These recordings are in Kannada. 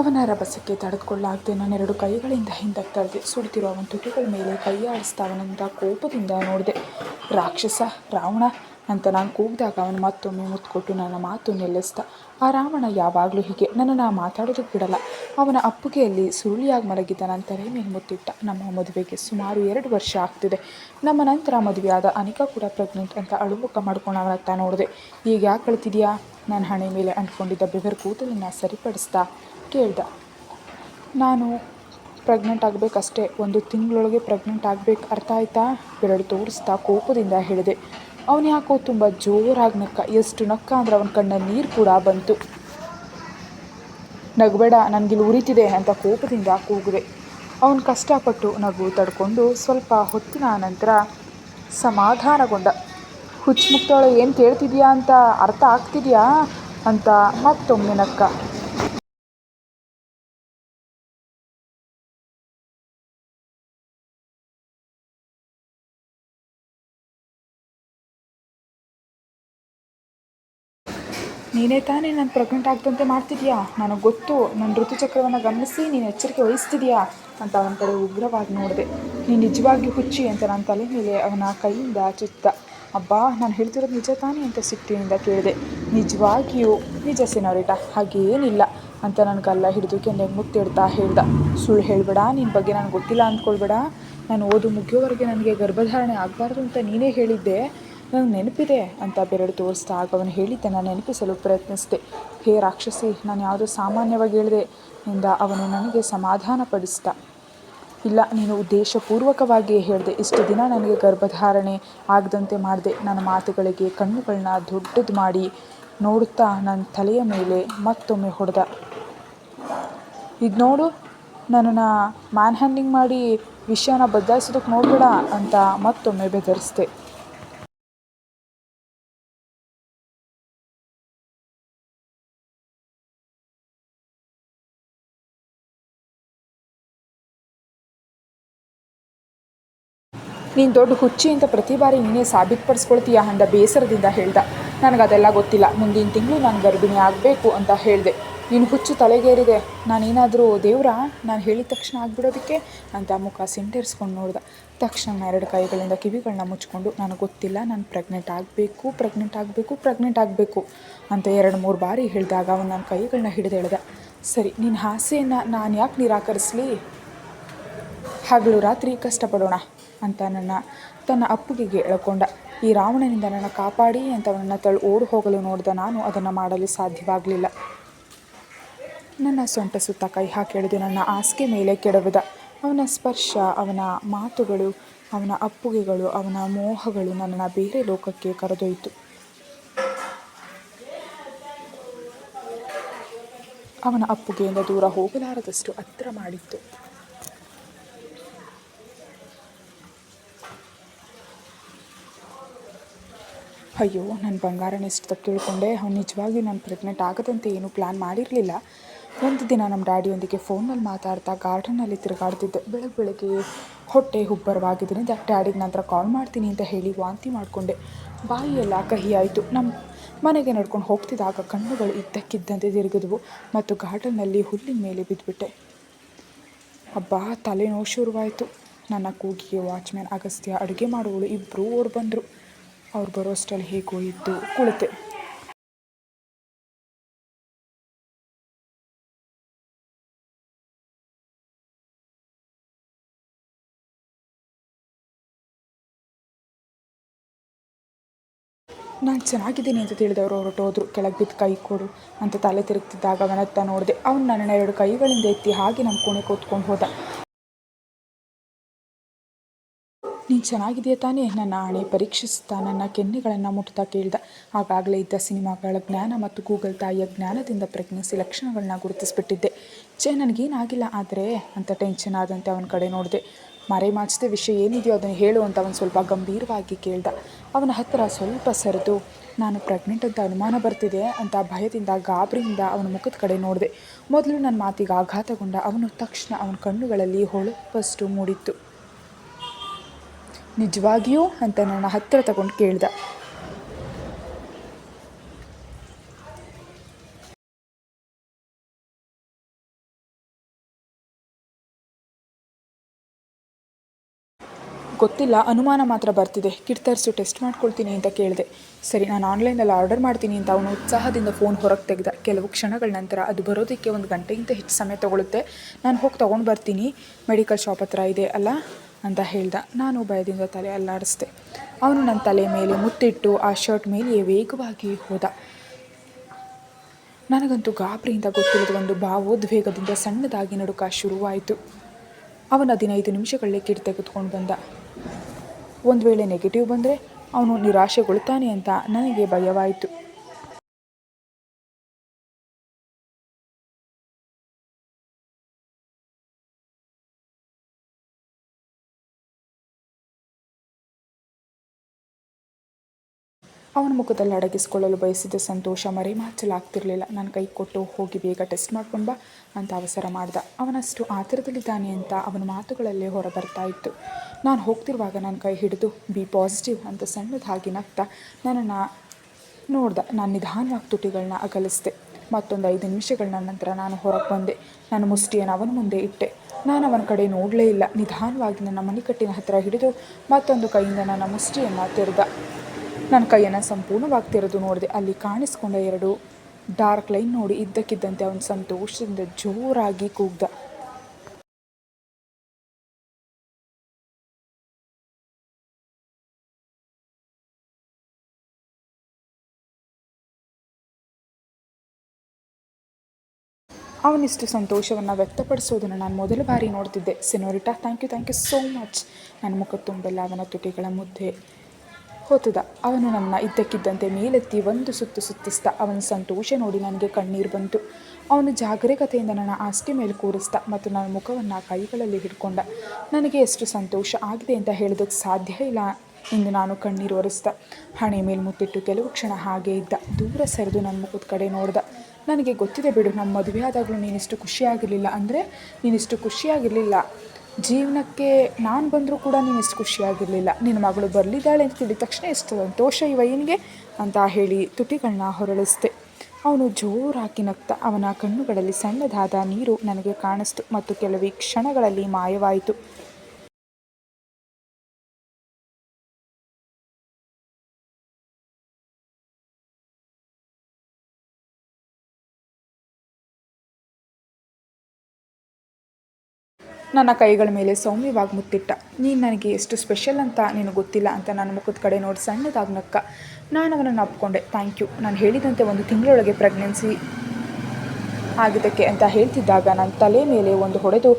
ಅವನ ರಭಸಕ್ಕೆ ತಡೆದುಕೊಳ್ಳಾಗದೆ ನಾನೆರಡು ಕೈಗಳಿಂದ ಹಿಂದಕ್ಕೆ ತಳ್ಳಿದೆ ಸುಡ್ತಿರೋ ಅವನ ತುಟಿಗಳ ಮೇಲೆ ಕೈ ಆಡಿಸ್ತಾ ಅವನಂದ ಕೋಪದಿಂದ ನೋಡಿದೆ. ರಾಕ್ಷಸ, ರಾವಣ, ಅಂತ ನಾನು ಕೂಗಿದಾಗ ಅವನು ಮತ್ತೊಮ್ಮೆ ಮುತ್ಕೊಟ್ಟು ನನ್ನ ಮಾತು ನಿಲ್ಲಿಸ್ದ. ಆ ರಾವಣ ಯಾವಾಗಲೂ ಹೀಗೆ, ನನ್ನನ್ನು ಮಾತಾಡೋದಕ್ಕೆ ಬಿಡಲ್ಲ. ಅವನ ಅಪ್ಪುಗೆಯಲ್ಲಿ ಸುರುಳಿಯಾಗಿ ಮಲಗಿದ್ದ ನಂತರ ಮೇಲೆ ಮುತ್ತಿಟ್ಟ ನಮ್ಮ ಮದುವೆಗೆ ಸುಮಾರು ಎರಡು ವರ್ಷ ಆಗ್ತಿದೆ. ನಮ್ಮ ನಂತರ ಮದುವೆಯಾದ ಅನಿಕಾ ಕೂಡ ಪ್ರೆಗ್ನೆಂಟ್ ಅಂತ ಅಳುಮುಖ ಮಾಡ್ಕೊಂಡು ಅವನತ್ತ ನೋಡಿದೆ. ಈಗ ಯಾಕೆ ಕಳ್ತಿದ್ಯಾ ನನ್ನ ಹಣೆ ಮೇಲೆ ಅಂಟ್ಕೊಂಡಿದ್ದ ಬೆವರು ಕೂದಲನ್ನು ಸರಿಪಡಿಸ್ತಾ ಕೇಳ್ದ ನಾನು ಪ್ರೆಗ್ನೆಂಟ್ ಆಗಬೇಕಷ್ಟೇ. ಒಂದು ತಿಂಗಳೊಳಗೆ ಪ್ರೆಗ್ನೆಂಟ್ ಆಗಬೇಕು ಅರ್ಥ ಆಯ್ತಾ? ಬೆರಳು ತೋರಿಸ್ತಾ ಕೋಪದಿಂದ ಹೇಳಿದೆ. ಅವನು ಯಾಕೋ ತುಂಬ ಜೋರಾಗಿ ನಕ್ಕ, ಎಷ್ಟು ನಕ್ಕ ಅಂದ್ರೆ ಅವನ ಕಣ್ಣ ನೀರು ಕೂಡ ಬಂತು. ನಗಬೇಡ, ನನಗಿಲ್ಲಿ ಉರಿತಿದೆ ಅಂತ ಕೋಪದಿಂದ ಕೂಗಿದೆ. ಅವನು ಕಷ್ಟಪಟ್ಟು ನಗು ತಡ್ಕೊಂಡು ಸ್ವಲ್ಪ ಹೊತ್ತಿನ ನಂತರ ಸಮಾಧಾನಗೊಂಡ. ಹುಚ್ಚು ಮುಕ್ತೊಳಗೆ ಏನು ಕೇಳ್ತಿದ್ಯಾ ಅಂತ ಅರ್ಥ ಆಗ್ತಿದೆಯಾ? ಅಂತ ಮತ್ತೊಮ್ಮೆ ನಕ್ಕ. ನೀನೇ ತಾನೇ ನಾನು ಪ್ರೆಗ್ನೆಂಟ್ ಆಗ್ದಂತೆ ಮಾಡ್ತಿದ್ಯಾ? ನನಗೆ ಗೊತ್ತು ನನ್ನ ಋತುಚಕ್ರವನ್ನು ಗಮನಿಸಿ, ನೀನು ಎಚ್ಚರಿಕೆ ವಹಿಸ್ತಿದ್ಯಾ? ಅಂತ ಅವನ ಕಡೆ ಉಗ್ರವಾಗಿ ನೋಡಿದೆ. ನೀನು ನಿಜವಾಗಿಯೂ ಹುಚ್ಚಿ ಅಂತ ನನ್ನ ತಲೆ ಮೇಲೆ ಅವನ ಕೈಯಿಂದ ಚುತ್ತ. ಅಬ್ಬಾ, ನಾನು ಹೇಳ್ತಿರೋದು ನಿಜ ತಾನೇ ಅಂತ ಸಿಟ್ಟಿನಿಂದ ಕೇಳಿದೆ. ನಿಜವಾಗಿಯೂ, ನಿಜ ಸಿನೋರಿಟ, ಹಾಗೇನಿಲ್ಲ ಅಂತ ನನ್ನ ಕಲ್ಲ ಹಿಡಿದು ಕೆನ್ನೆಗೆ ಮುತ್ತಿಡ್ತಾ ಹೇಳ್ದ. ಸುಳ್ಳು ಹೇಳಬೇಡ ನಿನ್ನ ಬಗ್ಗೆ ನನಗೆ ಗೊತ್ತಿಲ್ಲ ಅಂದ್ಕೊಳ್ಬೇಡ. ನಾನು ಓದು ಮುಗಿಯೋವರೆಗೆ ನನಗೆ ಗರ್ಭಧಾರಣೆ ಆಗಬಾರ್ದು ಅಂತ ನೀನೇ ಹೇಳಿದ್ದೆ. ನನಗೆ ನೆನಪಿದೆ ಅಂತ ಬೆರಳು ತೋರಿಸ್ತಾ ಆಗ ಅವನು ಹೇಳಿದ್ದನ್ನು ನೆನಪಿಸಲು ಪ್ರಯತ್ನಿಸಿದೆ. ಹೇ ರಾಕ್ಷಸಿ, ನಾನು ಯಾವುದೋ ಸಾಮಾನ್ಯವಾಗಿ ಹೇಳಿದೆ ಎಂದ ಅವನು ನನಗೆ ಸಮಾಧಾನ ಪಡಿಸಿದ. ಇಲ್ಲ, ನೀನು ಉದ್ದೇಶಪೂರ್ವಕವಾಗಿಯೇ ಹೇಳಿದೆ. ಇಷ್ಟು ದಿನ ನನಗೆ ಗರ್ಭಧಾರಣೆ ಆಗದಂತೆ ಮಾಡಿದೆ. ನನ್ನ ಮಾತುಗಳಿಗೆ ಕಣ್ಣುಗಳನ್ನ ದೊಡ್ಡದು ಮಾಡಿ ನೋಡುತ್ತಾ ನನ್ನ ತಲೆಯ ಮೇಲೆ ಮತ್ತೊಮ್ಮೆ ಹೊಡೆದ. ಇದು ನೋಡು, ನನ್ನನ್ನು ಮ್ಯಾನ್ ಹ್ಯಾಂಡಿಂಗ್ ಮಾಡಿ ವಿಷಯನ ಬದಲಾಯಿಸೋದಕ್ಕೆ ನೋಡಬೇಡ ಅಂತ ಮತ್ತೊಮ್ಮೆ ಬೆದರಿಸಿದೆ. ನೀನು ದೊಡ್ಡ ಹುಚ್ಚಿ ಅಂತ ಪ್ರತಿ ಬಾರಿ ನೀನೇ ಸಾಬೀತುಪಡಿಸ್ಕೊಳ್ತೀಯ ಅಂದ ಬೇಸರದಿಂದ ಹೇಳ್ದ. ನನಗದೆಲ್ಲ ಗೊತ್ತಿಲ್ಲ. ಮುಂದಿನ ತಿಂಗಳು ನಾನು ಗರ್ಭಿಣಿ ಆಗಬೇಕು ಅಂತ ಹೇಳಿದೆ. ನೀನು ಹುಚ್ಚು ತಲೆಗೇರಿದೆ. ನಾನೇನಾದರೂ ದೇವ್ರಾ? ನಾನು ಹೇಳಿದ ತಕ್ಷಣ ಆಗಿಬಿಡೋದಕ್ಕೆ? ಅಂತ ಮುಖ ಸಿಂಟೇರಿಸ್ಕೊಂಡು ನೋಡ್ದ. ತಕ್ಷಣ ಎರಡು ಕೈಗಳಿಂದ ಕಿವಿಗಳನ್ನ ಮುಚ್ಕೊಂಡು, ನನಗೆ ಗೊತ್ತಿಲ್ಲ. ನಾನು ಪ್ರೆಗ್ನೆಂಟ್ ಆಗಬೇಕು ಪ್ರೆಗ್ನೆಂಟ್ ಆಗಬೇಕು ಪ್ರೆಗ್ನೆಂಟ್ ಆಗಬೇಕು ಅಂತ ಎರಡು ಮೂರು ಬಾರಿ ಹೇಳಿದಾಗ ಅವನು ನನ್ನ ಕೈಗಳನ್ನ ಹಿಡಿದು ಹೇಳ್ದ ಸರಿ ನಿನ್ನ ಆಸೆಯನ್ನು ನಾನು ಯಾಕೆ ನಿರಾಕರಿಸಲಿ? ಹಗಲು ರಾತ್ರಿ ಕಷ್ಟಪಡೋಣ. ಅಂತ ನನ್ನ, ತನ್ನ ಅಪ್ಪುಗೆಗೆ ಎಳ್ಕೊಂಡ. ಈ ರಾವಣನಿಂದ ನನ್ನ ಕಾಪಾಡಿ ಅಂತ ಅವನನ್ನು ತಳ್ಳಿ ಓಡಿ ಹೋಗಲು ನೋಡಿದ ನಾನು ಅದನ್ನು ಮಾಡಲು ಸಾಧ್ಯವಾಗಲಿಲ್ಲ. ನನ್ನ ಸೊಂಟ ಸುತ್ತ ಕೈ ಹಾಕಿ ಎಳೆದು ನನ್ನ ಹಾಸಿಗೆ ಮೇಲೆ ಕೆಡವಿದ. ಅವನ ಸ್ಪರ್ಶ, ಅವನ ಮಾತುಗಳು, ಅವನ ಅಪ್ಪುಗೆಗಳು, ಅವನ ಮೋಹಗಳು ನನ್ನನ್ನು ಬೇರೆ ಲೋಕಕ್ಕೆ ಕರೆದೊಯ್ತು. ಅವನ ಅಪ್ಪುಗೆಯಿಂದ ದೂರ ಹೋಗಲಾರದಷ್ಟು ಹತ್ತಿರ ಮಾಡಿತ್ತು. ಅಯ್ಯೋ ನನ್ನ ಬಂಗಾರನ ಎಷ್ಟು ತಪ್ಪು ತಿಳ್ಕೊಂಡೆ. ಅವ್ನು ನಿಜವಾಗಿಯೂ ನಾನು ಪ್ರೆಗ್ನೆಂಟ್ ಆಗದಂತೆ ಏನೂ ಪ್ಲ್ಯಾನ್ ಮಾಡಿರಲಿಲ್ಲ. ಒಂದು ದಿನ ನಮ್ಮ ಡ್ಯಾಡಿಯೊಂದಿಗೆ ಫೋನಲ್ಲಿ ಮಾತಾಡ್ತಾ ಗಾರ್ಡನ್ನಲ್ಲಿ ತಿರುಗಾಡ್ತಿದ್ದೆ. ಬೆಳಗ್ಗೆ ಬೆಳಗ್ಗೆ ಹೊಟ್ಟೆ ಹುಬ್ಬರವಾಗಿದ್ದರಿಂದ ಡ್ಯಾಡಿಗೆ ನಂತರ ಕಾಲ್ ಮಾಡ್ತೀನಿ ಅಂತ ಹೇಳಿ ವಾಂತಿ ಮಾಡಿಕೊಂಡೆ. ಬಾಯಿಯೆಲ್ಲ ಕಹಿ ಆಯಿತು ನಮ್ಮ ಮನೆಗೆ ನಡ್ಕೊಂಡು ಹೋಗ್ತಿದ್ದಾಗ ಕಣ್ಣುಗಳು ಇದ್ದಕ್ಕಿದ್ದಂತೆ ತಿರುಗಿದ್ವು ಮತ್ತು ಗಾರ್ಡನ್ನಲ್ಲಿ ಹುಲ್ಲಿನ ಮೇಲೆ ಬಿದ್ದುಬಿಟ್ಟೆ ಅಬ್ಬಾ, ತಲೆನೋವು ಶುರುವಾಯಿತು. ನನ್ನ ಕೂಗಿಗೆ ವಾಚ್ಮ್ಯಾನ್ ಅಗಸ್ತ್ಯ ಅಡುಗೆ ಮಾಡುವಳು ಇಬ್ಬರೂ ಅವ್ರು ಬಂದರು. ಅವ್ರು ಬರೋ ಅಷ್ಟರಲ್ಲಿ ಹೇಗೋ ಇದ್ದು ಕುಳಿತೆ. ನಾನು ಚೆನ್ನಾಗಿದ್ದೀನಿ ಅಂತ ತಿಳಿದವರು ಹೊರಟೋದ್ರು ಕೆಳಗೆ ಬಿದ್ದು ಕೈ ಕೊಡು ಅಂತ ತಲೆ ತಿರುಗ್ತಿದ್ದಾಗ ಅವನತ್ತ ನೋಡಿದೆ, ಅವನು ನನ್ನ ಎರಡು ಕೈಗಳಿಂದ ಎತ್ತಿ ಹಾಗೆ ನಮ್ಮ ಕೋಣೆ ಕೂತ್ಕೊಂಡು ಹೋದ. ಚೆನ್ನಾಗಿದೆಯಾ ತಾನೇ? ನನ್ನ ಆಣೆ ಪರೀಕ್ಷಿಸುತ್ತಾ ನನ್ನ ಕೆನ್ನೆಗಳನ್ನು ಮುಟ್ತಾ ಕೇಳಿದ. ಆಗಾಗಲೇ ಇದ್ದ ಸಿನಿಮಾಗಳ ಜ್ಞಾನ ಮತ್ತು ಗೂಗಲ್ ತಾಯಿಯ ಜ್ಞಾನದಿಂದ ಪ್ರೆಗ್ನೆನ್ಸಿ ಲಕ್ಷಣಗಳನ್ನ ಗುರುತಿಸ್ಬಿಟ್ಟಿದ್ದೆ. ಛೇ, ನನಗೇನಾಗಿಲ್ಲ ಆದರೆ ಅಂತ ಟೆನ್ಷನ್ ಆದಂತೆ ಅವನ ಕಡೆ ನೋಡಿದೆ. ಮರೆ ಮಾಚಿದ ವಿಷಯ ಏನಿದೆಯೋ ಅದನ್ನು ಹೇಳು ಅಂತ ಅವನು ಸ್ವಲ್ಪ ಗಂಭೀರವಾಗಿ ಕೇಳ್ದ. ಅವನ ಹತ್ತಿರ ಸ್ವಲ್ಪ ಸರಿದು. ನಾನು ಪ್ರೆಗ್ನೆಂಟ್ ಅಂತ ಅನುಮಾನ ಬರ್ತಿದೆ ಅಂತ ಭಯದಿಂದ, ಗಾಬರಿಯಿಂದ ಅವನ ಮುಖದ ಕಡೆ ನೋಡಿದೆ. ಮೊದಲು ನನ್ನ ಮಾತಿಗೆ ಆಘಾತಗೊಂಡ ಅವನು ತಕ್ಷಣ ಅವನ ಕಣ್ಣುಗಳಲ್ಲಿ ಹೊಳಪಷ್ಟು ಮೂಡಿತ್ತು. ನಿಜವಾಗಿಯೂ ಅಂತ ನನ್ನ ಹತ್ತಿರ ತಗೊಂಡು ಕೇಳ್ದ. ಗೊತ್ತಿಲ್ಲ, ಅನುಮಾನ ಮಾತ್ರ ಬರ್ತಿದೆ. ಕಿಟ್ ತರಿಸು ಟೆಸ್ಟ್ ಮಾಡ್ಕೊಳ್ತೀನಿ ಅಂತ ಕೇಳಿದೆ. ಸರಿ, ನಾನು ಆನ್ಲೈನಲ್ಲಿ ಆರ್ಡರ್ ಮಾಡ್ತೀನಿ ಅಂತ ಅವನು ಉತ್ಸಾಹದಿಂದ ಫೋನ್ ಹೊರಗೆ ತೆಗೆದ. ಕೆಲವು ಕ್ಷಣಗಳ ನಂತರ ಅದು ಬರೋದಕ್ಕೆ ಒಂದು ಗಂಟೆಗಿಂತ ಹೆಚ್ಚು ಸಮಯ ತೊಗೊಳುತ್ತೆ. ನಾನು ಹೋಗಿ ತೊಗೊಂಡು ಬರ್ತೀನಿ. ಮೆಡಿಕಲ್ ಶಾಪ್ ಹತ್ರ ಇದೆ, ಅಲ್ಲ? ಅಂತ ಹೇಳ್ದ. ನಾನು ಭಯದಿಂದ ತಲೆ ಅಲ್ಲಾಡಿಸ್ದೆ. ಅವನು ನನ್ನ ತಲೆ ಮೇಲೆ ಮುತ್ತಿಟ್ಟು ಆ ಶರ್ಟ್ ಮೇಲೆಯೇ ವೇಗವಾಗಿ ಹೋದ. ನನಗಂತೂ ಗಾಬರಿಯಿಂದ ಗೊತ್ತಿಲ್ಲದ ಒಂದು ಭಾವೋದ್ವೇಗದಿಂದ ಸಣ್ಣದಾಗಿ ನಡುಕ ಶುರುವಾಯಿತು. ಅವನ ಹದಿನೈದು ನಿಮಿಷಗಳಲ್ಲೇ ಕಿಟ್ ತೆಗೆದುಕೊಂಡು ಬಂದ. ಒಂದು ವೇಳೆ ನೆಗೆಟಿವ್ ಬಂದರೆ ಅವನು ನಿರಾಶೆಗೊಳ್ತಾನೆ ಅಂತ ನನಗೆ ಭಯವಾಯಿತು. ಅವನ ಮುಖದಲ್ಲಿ ಅಡಗಿಸಿಕೊಳ್ಳಲು ಬಯಸಿದ ಸಂತೋಷ ಮರೆಮಾಚಲಾಗ್ತಿರಲಿಲ್ಲ ನನ್ನ ಕೈ ಕೊಟ್ಟು ಹೋಗಿ ಬೇಗ ಟೆಸ್ಟ್ ಮಾಡ್ಕೊಂಡು ಬಾ ಅಂತ ಅವಸರ ಮಾಡ್ದ. ಅವನಷ್ಟು ಆತರದಲ್ಲಿದ್ದಾನೆ ಅಂತ ಅವನ ಮಾತುಗಳಲ್ಲೇ ಹೊರಬರ್ತಾ ಇತ್ತು. ನಾನು ಹೋಗ್ತಿರುವಾಗ ನನ್ನ ಕೈ ಹಿಡಿದು, ಬಿ ಪಾಸಿಟಿವ್ ಅಂತ ಸಣ್ಣದಾಗಿ ನಗ್ತ ನನ್ನನ್ನು ನೋಡ್ದ. ನಾನು ನಿಧಾನವಾಗಿ ತುಟಿಗಳನ್ನ ಅಗಲಿಸಿದೆ. ಮತ್ತೊಂದು ಐದು ನಿಮಿಷಗಳ ನಂತರ ನಾನು ಹೊರಗೆ ಬಂದೆ. ನನ್ನ ಮುಷ್ಟಿಯನ್ನು ಅವನ ಮುಂದೆ ಇಟ್ಟೆ. ನಾನು ಅವನ ಕಡೆ ನೋಡಲೇ ಇಲ್ಲ. ನಿಧಾನವಾಗಿ ನನ್ನ ಮಣಿಕಟ್ಟಿನ ಹತ್ತಿರ ಹಿಡಿದು ಮತ್ತೊಂದು ಕೈಯಿಂದ ನನ್ನ ಮುಷ್ಟಿಯನ್ನು ತೆರೆದ. ನನ್ನ ಕೈಯನ್ನು ಸಂಪೂರ್ಣವಾಗಿ ತೆರೆದು ನೋಡಿದೆ, ಅಲ್ಲಿ ಕಾಣಿಸ್ಕೊಂಡ ಎರಡು ಡಾರ್ಕ್ ಲೈನ್ ನೋಡಿ ಇದ್ದಕ್ಕಿದ್ದಂತೆ ಅವನು ಸಂತೋಷದಿಂದ ಜೋರಾಗಿ ಕೂಗ್ದ. ಅವನಿಷ್ಟು ಸಂತೋಷವನ್ನು ವ್ಯಕ್ತಪಡಿಸೋದನ್ನು ನಾನು ಮೊದಲ ಬಾರಿ ನೋಡ್ತಿದ್ದೆ. Senorita thank you thank you so much ನನ್ನ ಮುಖ ತುಂಬೆಲ್ಲ ಅವನ ತುಟಿಗಳ ಮುದ್ದೆ. ಹೊತ್ತದ ಅವನು ನನ್ನ ಇದ್ದಕ್ಕಿದ್ದಂತೆ ಮೇಲೆತ್ತಿ ಒಂದು ಸುತ್ತು ಸುತ್ತಿಸ್ದ. ಅವನ ಸಂತೋಷ ನೋಡಿ ನನಗೆ ಕಣ್ಣೀರು ಬಂತು. ಅವನು ಜಾಗರೂಕತೆಯಿಂದ ನನ್ನ ಆಸ್ತಿ ಮೇಲೆ ಕೂರಿಸ್ದ ಮತ್ತು ನನ್ನ ಮುಖವನ್ನು ಕೈಗಳಲ್ಲಿ ಹಿಡ್ಕೊಂಡ. ನನಗೆ ಎಷ್ಟು ಸಂತೋಷ ಆಗಿದೆ ಅಂತ ಹೇಳೋದಕ್ಕೆ ಸಾಧ್ಯ ಇಲ್ಲ ಎಂದು ನಾನು ಕಣ್ಣೀರು ಒರೆಸ್ದ. ಹಣೆ ಮೇಲೆ ಮುತ್ತಿಟ್ಟು ಕೆಲವು ಕ್ಷಣ ಹಾಗೆ ಇದ್ದ. ದೂರ ಸರಿದು ನನ್ನ ಮುಖದ ಕಡೆ ನೋಡ್ದ. ನನಗೆ ಗೊತ್ತಿದೆ ಬಿಡು ನಮ್ಮ ಮದುವೆ ಆದಾಗಲೂ ನೀನಿಷ್ಟು ಖುಷಿಯಾಗಿರಲಿಲ್ಲ. ಅಂದರೆ ನೀನಿಷ್ಟು ಖುಷಿಯಾಗಿರಲಿಲ್ಲ. ಜೀವನಕ್ಕೆ ನಾನು ಬಂದರೂ ಕೂಡ ನೀನು ಎಷ್ಟು ಖುಷಿಯಾಗಿರಲಿಲ್ಲ. ನಿನ್ನ ಮಗಳು ಬರಲಿದ್ದಾಳೆ ಅಂತ ತಿಳಿದ ತಕ್ಷಣ ಎಷ್ಟು ಸಂತೋಷ ಇವ ವಯನಿಗೆ ಅಂತ ಹೇಳಿ ತುಟಿಗಳನ್ನ ಹೊರಳಿಸ್ದೆ. ಅವನು ಜೋರಾಗಿ ನಗ್ತ ಅವನ ಕಣ್ಣುಗಳಲ್ಲಿ ಸಣ್ಣದಾದ ನೀರು ನನಗೆ ಕಾಣಿಸ್ತು ಮತ್ತು ಕೆಲವೇ ಕ್ಷಣಗಳಲ್ಲಿ ಮಾಯವಾಯಿತು. ನನ್ನ ಕೈಗಳ ಮೇಲೆ ಸೌಮ್ಯವಾಗಿ ಮುತ್ತಿಟ್ಟ. ನೀನು ನನಗೆ ಎಷ್ಟು ಸ್ಪೆಷಲ್ ಅಂತ ನೀನು ಗೊತ್ತಿಲ್ಲ ಅಂತ ನನ್ನ ಮುಖದ ಕಡೆ ನೋಡಿ ಸಣ್ಣದಾಗಿ ನಕ್ಕ. ನಾನು ಅವನನ್ನು ಅಪ್ಕೊಂಡೆ ಥ್ಯಾಂಕ್ ಯು ನಾನು ಹೇಳಿದಂತೆ ಒಂದು ತಿಂಗಳೊಳಗೆ ಪ್ರೆಗ್ನೆನ್ಸಿ ಆಗಿದ್ದಕ್ಕೆ ಅಂತ ಹೇಳ್ತಿದ್ದಾಗ ನನ್ನ ತಲೆ ಮೇಲೆ ಒಂದು ಹೊಡೆದು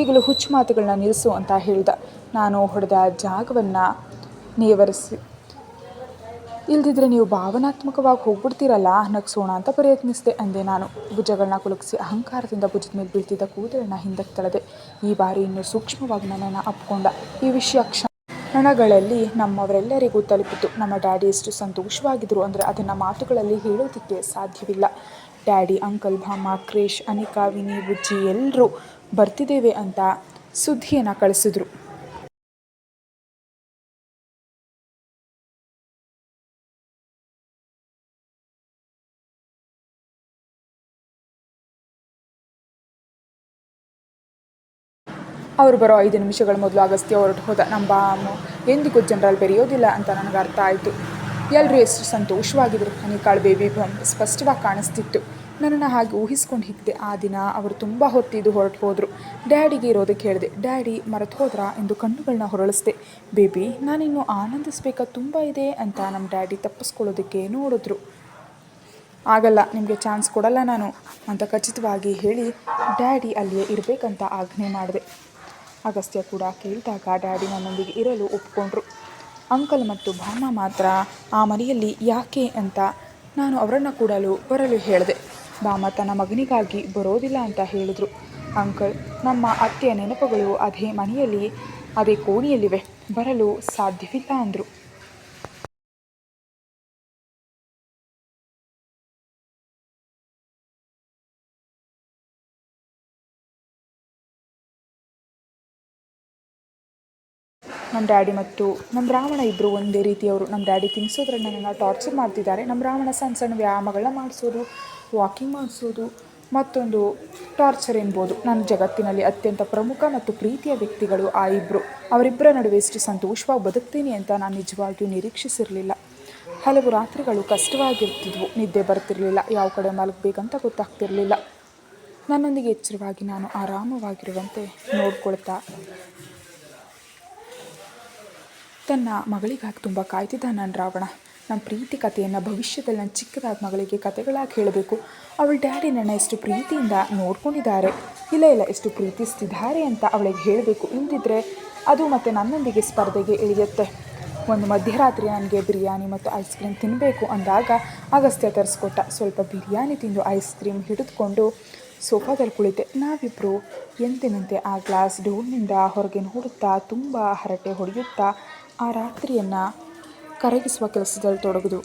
ಈಗಲೂ ಹುಚ್ಚು ಮಾತುಗಳನ್ನ ನಿಲ್ಲಿಸು ಅಂತ ಹೇಳ್ದ. ನಾನು ಹೊಡೆದ ಜಾಗವನ್ನು ನೇವರಿಸಿ ಇಲ್ದಿದ್ರೆ ನೀವು ಭಾವನಾತ್ಮಕವಾಗಿ ಹೋಗ್ಬಿಡ್ತೀರಲ್ಲ, ನಗ್ಸೋಣ ಅಂತ ಪ್ರಯತ್ನಿಸಿದೆ ಅಂದೆ ನಾನು. ಭುಜಗಳನ್ನ ಕುಲುಕಿಸಿ ಅಹಂಕಾರದಿಂದ ಭುಜದ ಮೇಲೆ ಬೀಳ್ತಿದ್ದ ಕೂದಲನ್ನ ಹಿಂದಕ್ಕೆ ತಳೆದೆ. ಈ ಬಾರಿ ಇನ್ನೂ ಸೂಕ್ಷ್ಮವಾಗಿ ನನ್ನನ್ನು ಅಪ್ಕೊಂಡ. ಈ ವಿಷಯ ಕ್ಷಣಗಳಲ್ಲಿ ನಮ್ಮವರೆಲ್ಲರಿಗೂ ತಲುಪಿತು. ನಮ್ಮ ಡ್ಯಾಡಿ ಎಷ್ಟು ಸಂತೋಷವಾಗಿದ್ರು ಅಂದರೆ ಅದನ್ನು ಮಾತುಗಳಲ್ಲಿ ಹೇಳೋದಕ್ಕೆ ಸಾಧ್ಯವಿಲ್ಲ. ಡ್ಯಾಡಿ, ಅಂಕಲ್, ಭಾಮ, ಕ್ರೇಶ್, ಅನಿಕಾ ವಿನಿ ಬುಜ್ಜಿ ಎಲ್ಲರೂ ಬರ್ತಿದ್ದೇವೆ ಅಂತ ಸುದ್ದಿಯನ್ನು ಕಳಿಸಿದ್ರು. ಅವರು ಬರೋ ಐದು ನಿಮಿಷಗಳ ಮೊದಲು ಅಗಸ್ತ್ಯ ಹೊರಟು ಹೋದ ನಮ್ಮ ಬಾಮು ಎಂದಿಗೂ ಜನರಲ್ಲಿ ಬೆರೆಯೋದಿಲ್ಲ ಅಂತ ನನಗೆ ಅರ್ಥ ಆಯಿತು. ಎಲ್ಲರೂ ಎಷ್ಟು ಸಂತೋಷವಾಗಿದ್ದರು ಹನಿಕಾಳು ಬೇಬಿ ಬಂ ಸ್ಪಷ್ಟವಾಗಿ ಕಾಣಿಸ್ತಿತ್ತು. ನನ್ನನ್ನು ಹಾಗೆ ಊಹಿಸ್ಕೊಂಡು ಹಿಗ್ದೆ ಆ ದಿನ ಅವರು ತುಂಬ ಹೊತ್ತಿದ್ದು ಹೊರಟು ಹೋದರು. ಡ್ಯಾಡಿಗೆ ಇರೋದಕ್ಕೆ ಹೇಳಿದೆ, ಡ್ಯಾಡಿ ಮರೆತು ಹೋದ್ರಾ? ಎಂದು ಕಣ್ಣುಗಳನ್ನ ಹೊರಳಿಸ್ದೆ. ಬೇಬಿ, ನಾನಿನ್ನು ಆನಂದಿಸ್ಬೇಕಾದ ತುಂಬ ಇದೆ ಅಂತ ನಮ್ಮ ಡ್ಯಾಡಿ ತಪ್ಪಿಸ್ಕೊಳ್ಳೋದಕ್ಕೆ ನೋಡಿದ್ರು. ಆಗಲ್ಲ, ನಿಮಗೆ ಚಾನ್ಸ್ ಕೊಡಲ್ಲ ನಾನು ಅಂತ ಖಚಿತವಾಗಿ ಹೇಳಿ ಡ್ಯಾಡಿ ಅಲ್ಲಿಯೇ ಇರಬೇಕಂತ ಆಜ್ಞೆ ಮಾಡಿದೆ. ಅಗಸ್ತ್ಯ ಕೂಡ ಕೇಳಿದಾಗ ಡ್ಯಾಡಿ ನನ್ನೊಂದಿಗೆ ಇರಲು ಒಪ್ಪಿಕೊಂಡ್ರು ಅಂಕಲ್ ಮತ್ತು ಭಾಮ ಮಾತ್ರ, ಆ ಮನೆಯಲ್ಲಿ ಯಾಕೆ ಅಂತ ನಾನು ಅವರನ್ನು ಕೂಡಲು ಬರಲು ಹೇಳಿದೆ. ಭಾಮ ತನ್ನ ಮಗನಿಗಾಗಿ ಬರೋದಿಲ್ಲ ಅಂತ ಹೇಳಿದರು. ಅಂಕಲ್, ನಮ್ಮ ಅತ್ತೆಯ ನೆನಪುಗಳು ಅದೇ ಮನೆಯಲ್ಲಿ, ಅದೇ ಕೋಣೆಯಲ್ಲಿವೆ. ಬರಲು ಸಾಧ್ಯವಿಲ್ಲ ಅಂದರು. ನಮ್ಮ ಡ್ಯಾಡಿ ಮತ್ತು ನಮ್ಮ ರಾವಣ ಇಬ್ಬರು ಒಂದೇ ರೀತಿಯವರು ನಮ್ಮ ಡ್ಯಾಡಿ ತಿನ್ನಿಸೋದ್ರನ್ನ ನನ್ನ ಟಾರ್ಚರ್ ಮಾಡ್ತಿದ್ದಾರೆ. ನಮ್ಮ ರಾವಣ ಸಣ್ಣ ಸಣ್ಣ ವ್ಯಾಯಾಮಗಳನ್ನ ಮಾಡಿಸೋದು ವಾಕಿಂಗ್ ಮಾಡಿಸೋದು, ಮತ್ತೊಂದು ಟಾರ್ಚರ್ ಎನ್ಬೋದು. ನನ್ನ ಜಗತ್ತಿನಲ್ಲಿ ಅತ್ಯಂತ ಪ್ರಮುಖ ಮತ್ತು ಪ್ರೀತಿಯ ವ್ಯಕ್ತಿಗಳು ಆ ಇಬ್ಬರು ಅವರಿಬ್ಬರ ನಡುವೆ ಎಷ್ಟು ಸಂತೋಷವಾಗಿ ಬದುಕ್ತೀನಿ ಅಂತ ನಾನು ನಿಜವಾಗಿಯೂ ನಿರೀಕ್ಷಿಸಿರಲಿಲ್ಲ. ಹಲವು ರಾತ್ರಿಗಳು ಕಷ್ಟವಾಗಿರ್ತಿದ್ವು. ನಿದ್ದೆ ಬರ್ತಿರಲಿಲ್ಲ. ಯಾವ ಕಡೆ ಮಲಗಬೇಕಂತ ಗೊತ್ತಾಗ್ತಿರಲಿಲ್ಲ. ನನ್ನೊಂದಿಗೆ ಎಚ್ಚರವಾಗಿ ನಾನು ಆರಾಮವಾಗಿರುವಂತೆ ನೋಡ್ಕೊಳ್ತಾ ತನ್ನ ಮಗಳಿಗಾಗಿ ತುಂಬ ಕಾಯ್ತಿದ್ದ ನಾನು ರಾವಣ. ನನ್ನ ಪ್ರೀತಿ ಕಥೆಯನ್ನು ಭವಿಷ್ಯದಲ್ಲಿ ನನ್ನ ಚಿಕ್ಕದಾದ ಮಗಳಿಗೆ ಕತೆಗಳಾಗಿ ಹೇಳಬೇಕು. ಅವಳ ಡ್ಯಾಡಿ ನನ್ನ ಎಷ್ಟು ಪ್ರೀತಿಯಿಂದ ನೋಡ್ಕೊಂಡಿದ್ದಾರೆ. ಇಲ್ಲ ಇಲ್ಲ, ಎಷ್ಟು ಪ್ರೀತಿಸ್ತಿದ್ದಾರೆ ಅಂತ ಅವಳಿಗೆ ಹೇಳಬೇಕು. ಇಲ್ಲದಿದ್ದರೆ ಅದು ಮತ್ತು ನನ್ನೊಂದಿಗೆ ಸ್ಪರ್ಧೆಗೆ ಇಳಿಯುತ್ತೆ. ಒಂದು ಮಧ್ಯರಾತ್ರಿ ನನಗೆ ಬಿರಿಯಾನಿ ಮತ್ತು ಐಸ್ ಕ್ರೀಮ್ ತಿನ್ನಬೇಕು ಅಂದಾಗ ಅಗಸ್ತ್ಯ ತರಿಸ್ಕೊಟ್ಟ. ಸ್ವಲ್ಪ ಬಿರಿಯಾನಿ ತಿಂದು ಐಸ್ ಕ್ರೀಮ್ ಹಿಡಿದುಕೊಂಡು ಸೋಫಾದಲ್ಲಿ ಕುಳಿತೆ. ನಾವಿಬ್ಬರು ಎಂದಿನಂತೆ ಆ ಗ್ಲಾಸ್ ಡೋರ್ನಿಂದ ಹೊರಗೆ ನೋಡುತ್ತಾ ತುಂಬ ಹರಟೆ ಹೊಡೆಯುತ್ತಾ ಆ ರಾತ್ರಿಯನ್ನು ಕರಗಿಸುವ ಕೆಲಸದಲ್ಲಿ ತೊಡಗಿದು.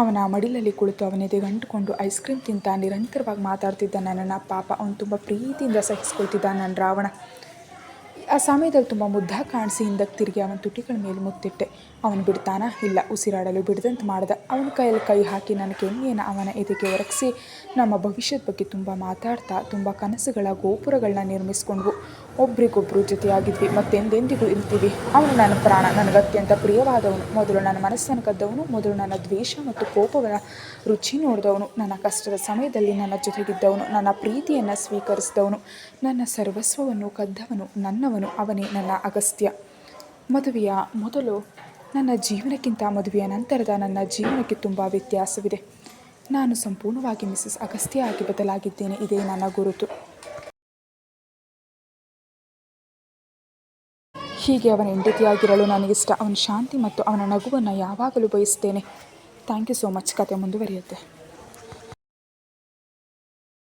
ಅವನ ಮಡಿಲಲ್ಲಿ ಕುಳಿತು ಅವನೆದೆ ಗಂಟುಕೊಂಡು ಐಸ್ ಕ್ರೀಮ್ ತಿಂತ ನಿರಂತರವಾಗಿ ಮಾತಾಡ್ತಿದ್ದ ನನ್ನ ಪಾಪ, ಅವನು ತುಂಬ ಪ್ರೀತಿಯಿಂದ ಸಹಿಸ್ಕೊಳ್ತಿದ್ದ ನನ್ನ ರಾವಣ. ಆ ಸಮಯದಲ್ಲಿ ತುಂಬ ಮುದ್ದ ಕಾಣಿಸಿ ಹಿಂದಕ್ಕೆ ತಿರುಗಿ ಅವನ ತುಟಿಗಳ ಮೇಲೆ ಮುತ್ತಿಟ್ಟೆ. ಅವನು ಬಿಡ್ತಾನ? ಇಲ್ಲ, ಉಸಿರಾಡಲು ಬಿಡದಂತೆ ಮಾಡ್ದ. ಅವನ ಕೈಯಲ್ಲಿ ಕೈ ಹಾಕಿ ನನ್ನ ಕೆನ್ನೆಯನ್ನು ಅವನ ಎದೆಗೆ ಒರಗಿಸಿ, ನಮ್ಮ ಭವಿಷ್ಯದ ಬಗ್ಗೆ ತುಂಬ ಮಾತಾಡ್ತಾ, ತುಂಬ ಕನಸುಗಳ ಗೋಪುರಗಳನ್ನ ನಿರ್ಮಿಸ್ಕೊಂಡ್ವು. ಒಬ್ರಿಗೊಬ್ಬರು ಜೊತೆಯಾಗಿದ್ವಿ, ಮತ್ತೆಂದೆಂದಿಗೂ ಇರ್ತೀವಿ. ಅವನು ನನ್ನ ಪ್ರಾಣ, ನನಗೆ ಅತ್ಯಂತ ಪ್ರಿಯವಾದವನು. ಮೊದಲು ನನ್ನ ಮನಸ್ಸನ್ನು ಕದ್ದವನು, ಮೊದಲು ನನ್ನ ದ್ವೇಷ ಮತ್ತು ಕೋಪಗಳ ರುಚಿ ನೋಡಿದವನು. ನನ್ನ ಕಷ್ಟದ ಸಮಯದಲ್ಲಿ ನನ್ನ ಜೊತೆಗಿದ್ದವನು, ನನ್ನ ಪ್ರೀತಿಯನ್ನು ಸ್ವೀಕರಿಸಿದವನು. ನನ್ನ ಸರ್ವಸ್ವವನ್ನು ಕದ್ದವನು, ನನ್ನವನು. ಅವನೇ ನನ್ನ ಅಗಸ್ತ್ಯ. ಮದುವೆಯ ಮೊದಲು ನನ್ನ ಜೀವನಕ್ಕಿಂತ ಮದುವೆಯ ನಂತರದ ನನ್ನ ಜೀವನಕ್ಕೆ ತುಂಬ ವ್ಯತ್ಯಾಸವಿದೆ. ನಾನು ಸಂಪೂರ್ಣವಾಗಿ ಮಿಸಸ್ ಅಗಸ್ತ್ಯ ಆಗಿ ಬದಲಾಗಿದ್ದೇನೆ, ಇದೇ ನನ್ನ ಗುರುತು. ಹೀಗೆ ಅವನ ಹೆಂಡತಿಯಾಗಿರಲು ನನಗಿಷ್ಟ. ಅವನ ಶಾಂತಿ ಮತ್ತು ಅವನ ನಗುವನ್ನು ಯಾವಾಗಲೂ ಬಯಸ್ತೇನೆ ಥ್ಯಾಂಕ್ ಯು ಸೋ ಮಚ್. ಕತೆ ಮುಂದುವರಿಯುತ್ತೆ.